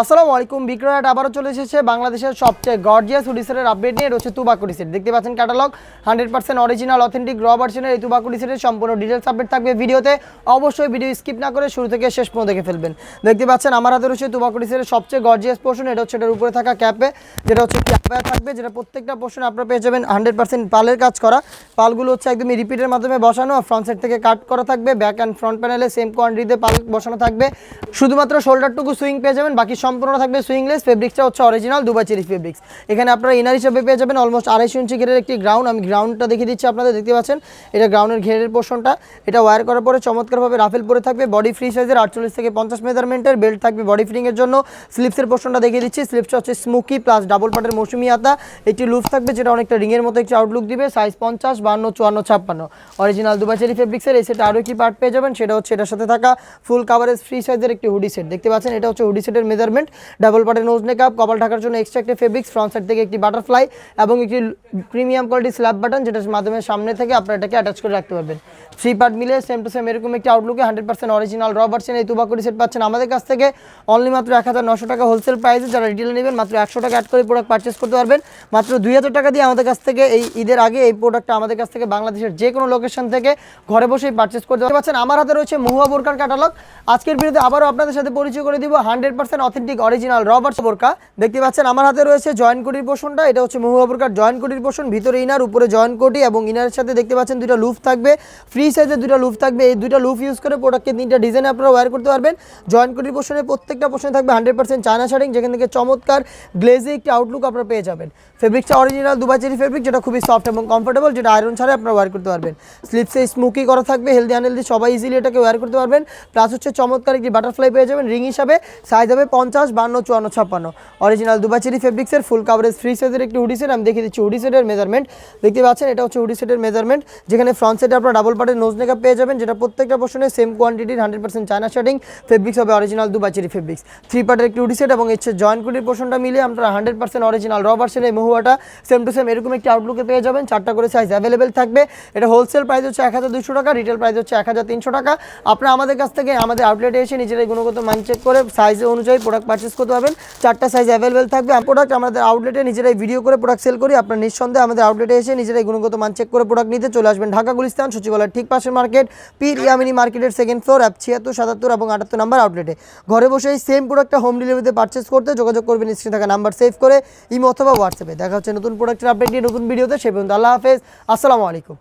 আসসালামু আলাইকুম বিক্রয়াট আবারও চলে এসেছে বাংলাদেশের সবচেয়ে গর্জিয়াস হুডিসের আপডেট নিয়ে। রয়েছে তুবাকুড়ি সেট দেখতে পাচ্ছেন catalog hundred percent original authentic র ভার্সনের এই তুবাকুড়ি সেটের সম্পূর্ণ ডিটেলস আপডেট থাকবে ভিডিওতে। অবশ্যই ভিডিও স্কিপ না করে শুরু থেকে শেষ পর্যন্ত দেখে ফেলবেন। দেখতে পাচ্ছেন আমার হাতে রয়েছে তুবাকুড়ি সেটের সবচেয়ে গর্জিয়াস পোর্শন এটা হচ্ছে এটার উপরে থাকা ক্যাপে যেটা হচ্ছে ক্যাপে থাকবে, যেটা প্রত্যেকটা পোর্শন আপনারা পেয়ে যাবেন হান্ড্রেড পার্সেন্ট পালের কাজ করা। পালগুলো হচ্ছে একদমই রিপিটের মাধ্যমে বসানো, আর ফ্রন্ট সাইড থেকে কাট করা থাকবে ব্যাক অ্যান্ড ফ্রন্ট প্যানেলে সেম কোয়ান্টিটিতে পাল বসানো থাকবে। শুধুমাত্র শোল্ডারটুকু সুইং পেয়ে যাবেন, বাকি সম্পূর্ণ থাকবে সুইংলেস ফেব্রিক্সটা হচ্ছে অরিজিনাল দুবাই চেরি ফেব্রিক্স এখানে আপনারা ইনার হিসেবে পেয়ে যাবেন অলমোস্ট আড়াইশো ইঞ্চি ঘেরের একটি গ্রাউন্ড আমি গ্রাউন্ডটা দেখিয়ে দিচ্ছি আপনাদের, দেখতে পাচ্ছেন? এটা গ্রাউন্ডের ঘেরের পোর্শনটা এটা ওয়্যার করার পরে চমৎকারভাবে রাফেল পরে থাকবে। বডি ফ্রি সাইজের আটচল্লিশ থেকে পঞ্চাশ মেজারমেন্টের বেল্ট থাকবে বডি ফিটিংয়ের জন্য। স্লিপসের পোর্শনটা দেখিয়ে দিচ্ছি। স্লিপসটা হচ্ছে স্মুকি প্লাস ডাবল পাটের মৌসুমি আতা। একটি লুপ থাকবে যেটা অনেকটা রিংয়ের মতো একটি আউটলুক দিবে। সাইজ পঞ্চাশ, বান্ন, চুয়ান্ন, ছাপ্পান্ন। অরিজিনাল দুবাই চেরি ফেব্রিক্সের এই সেটা আরও একটি পার্ট পেয়ে যাবেন। সেটা হচ্ছে এটার সাথে থাকা ফুল কাভারেজ ফ্রি সাইজের একটি হুডি সেট দেখতে পাচ্ছেন? এটা হচ্ছে হুডি সেটের মেজারমেন্ট ডাবল পাটের নোজ নেকআপ কপাল ঢাকার জন্য এক্সট্রা একটি ফেব্রিক্স ফ্রন্ট সাইড থেকে একটি বাটারফ্লাই এবং একটি প্রিমিয়াম কোয়ালিটি স্ল্যাব বাটন যেটার মাধ্যমে সামনে থেকে আপনারা এটাকে অ্যাটাচ করে রাখতে পারবেন। থ্রি পার্ট মিলে সেম টু সেম এরকম একটি আউটলুকে হান্ড্রেড পার্সেন্ট অরিজিনাল র ভার্সন এই তুবাকুড়ি সেট পাচ্ছেন। আমাদের কাছ থেকে অনলি মাত্র এক হাজার নশো টাকা হোলসেল প্রাইসে যারা রিটেলে নেবেন, মাত্র একশো টাকা অ্যাড করে প্রোডাক্ট পারচেস করতে পারবেন। মাত্র দুই হাজার টাকা দিয়ে আমাদের কাছ থেকে এই ঈদের আগে এই প্রোডাক্টটা আমাদের কাছ থেকে বাংলাদেশের যে কোনো লোকেশন থেকে ঘরে বসেই পারচেস করতে পারছেন আমার হাতে রয়েছে মহুয়া বোরকার ক্যাটালগ আজকের ভিডিওতে আবারও আপনাদের সাথে পরিচয় করে দিব হান্ড্রেড পার্সেন্ট অথেন্টিক অরিজিনাল রবার্টস বোরকা দেখতে পাচ্ছেন, আমার হাতে রয়েছে জয়েন্ট কোটির পোর্শনটা এটা হচ্ছে মহুয়া বোরকার জয়েন্ট কোটির পোর্শন ভিতরে ইনার, উপরে জয়েন্ট কোটি এবং ইনারের সাথে দেখতে পাচ্ছেন দুইটা লুফ থাকবে। ফ্রি সাইজের দুইটা লুফ থাকবে। এই দুইটা লুফ ইউজ করে প্রোডাক্টকে তিনটা ডিজাইন আপনারা ওয়্যার করতে পারবেন। জয়েন্ট কোটির পোর্শনের প্রত্যেকটা পোর্শনে থাকবে হান্ড্রেড পার্সেন্ট চায়না শাড়িং যেখান থেকে চমৎকার গ্লেজে একটি আউটলুক আপনারা পেয়ে যাবেন। ফেব্রিকটা অরিজিনাল দুবাই চেরি ফেব্রিক যেটা খুবই সফট এবং কমফোর্টেবল যেটা আয়রন ছাড়া আপনারা ওয়্যার করতে পারবেন। স্লিপসে স্মুকি করা থাকবে হেলদি আনহেলদি সবাই ইজিলি এটাকে ওয়্যার করতে পারবেন। প্লাস হচ্ছে চমৎকার একটি বাটারফ্লাই পেয়ে যাবেন রিং হিসাবে। সাইজ হবে পঞ্চাশ, বান্ন, চুয়ান্ন, ছাপ্পান্ন। অরিজিনাল দুবাই চেরি ফেব্রিক্সের ফুল কাভারেজ ফ্রি সাইজের একটি হুডি সেট আমি দেখিয়ে দিচ্ছি। হুডি সেটের মেজারমেন্ট দেখতে পাচ্ছেন? এটা হচ্ছে হুডি সেটের মেজারমেন্ট যেখানে ফ্রন্ট সেটে আপনার ডাবল পার্টের নোজ নেকআপ পেয়ে যাবেন, যেটা প্রত্যেকটা পোর্শনে same কোয়ান্টিটির hundred percent China shirting fabrics হবে original Dubai cherry fabrics three পার্টের একটি হুডি সেট এবং হচ্ছে জয়েন্ট কুটির পোর্শনটা মিলে আপনারা হান্ড্রেড পার্সেন্ট অরিজিনাল র ভার্সনের মহুয়াটা সেম টু সেম এরকম একটি আউটলুকে পেয়ে যাবেন। চারটা করে সাইজ অ্যাভেলেবেল থাকবে। এটা হোলসেল প্রাইস হচ্ছে এক হাজার দুশো টাকা রিটেল প্রাইস হচ্ছে এক হাজার তিনশো টাকা। আপনারা আমাদের কাছ থেকে আমাদের আউটলেটে এসে নিজেরাই গুণগত মান চেক করে সাইজ অনুযায়ী প্রোডাক্ট পারচেস করতে পারবেন। চারটা সাইজ অ্যাভেলেবেল থাকবে। প্রোডাক্ট আমাদের আউটলেটে নিজেরাই ভিডিও করে প্রোডাক্ট সেল করি। আপনার নিঃসন্দেহে আমাদের আউটলেটে এসে নিজেরাই গুণগত মান চেক করে প্রোডাক্ট নিতে চলে আসবেন। ঢাকা গুলিস্তান, সচিবালয়ের ঠিক পাশের মার্কেট পীর ইয়ামিনী মার্কেটের সেকেন্ড ফ্লোর অ্যাপ ছিয়াত্তর, সাতাত্তর এবং আটাত্তর নাম্বার আউটলেটে ঘরে বসে এই সেম প্রোডাক্টটা হোম ডেলিভারিতে পারচেস করতে যোগাযোগ করবেন স্ক্রিনে থাকা নাম্বার সেভ করে, ইমো অথবা হোয়াটসঅ্যাপে দেখা হচ্ছে নতুন প্রোডাক্টের আপডেট নিয়ে নতুন ভিডিওতে সে পর্যন্ত আল্লাহ হাফেজ। আসসালামু আলাইকুম।